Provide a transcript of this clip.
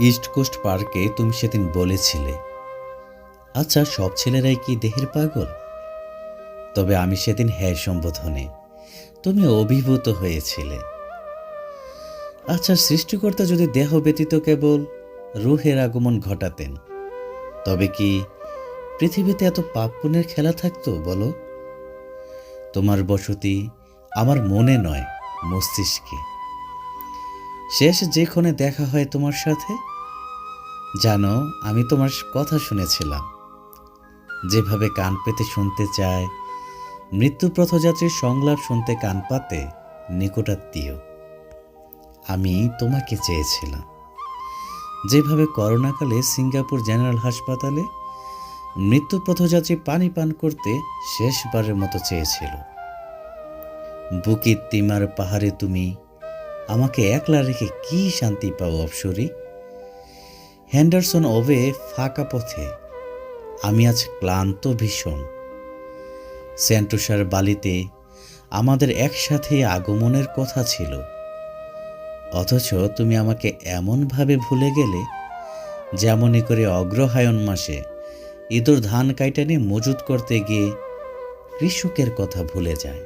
East coast পার্কে তুমি সেদিন বলেছিলে। আচ্ছা সব ছেলেরাই কি দেহের পাগল? তবে আমি সেদিন হ্যাঁ সম্বোধনে তুমি অভিভূত হয়েছিলে। আচ্ছা সৃষ্টিকর্তা যদি দেহ ব্যতীত কেবল রুহের আগমন ঘটাতেন, তবে কি পৃথিবীতে এত পাপ পুণ্যের খেলা থাকতো, বলো? তোমার বসতি আমার মনে নয়, মস্তিষ্কে। শেষ যেখানে দেখা হয় তোমার সাথে জানো, আমি তোমার কথা শুনেছিলাম। যেভাবে কান পেতে শুনতে চায়, মৃত্যু পথযাত্রীর সংলাপ শুনতে কান পাতে নিকটাত্মীয়। আমি তোমাকে চেয়েছিলাম। যেভাবে করোনাকালে সিঙ্গাপুর জেনারেল হাসপাতালে মৃত্যু পথযাত্রী পানি পান করতে শেষবারের মতো চেয়েছিল। বুকির তিমার পাহাড়ে তুমি আমাকে একলা রেখে কি শান্তি পাও, অপসরি? হ্যান্ডারসন ওভে ফাঁকা পথে। আমি আজ ক্লান্ত ভীষণ। সেন্টোসার বালিতে আমাদের একসাথে আগমনের কথা ছিল। অথচ তুমি আমাকে এমনভাবে ভুলে গেলে যেমনই করে অগ্রহায়ণ মাসে ইঁদুর ধান কাইটানে মজুত করতে গিয়ে কৃষকের কথা ভুলে যায়।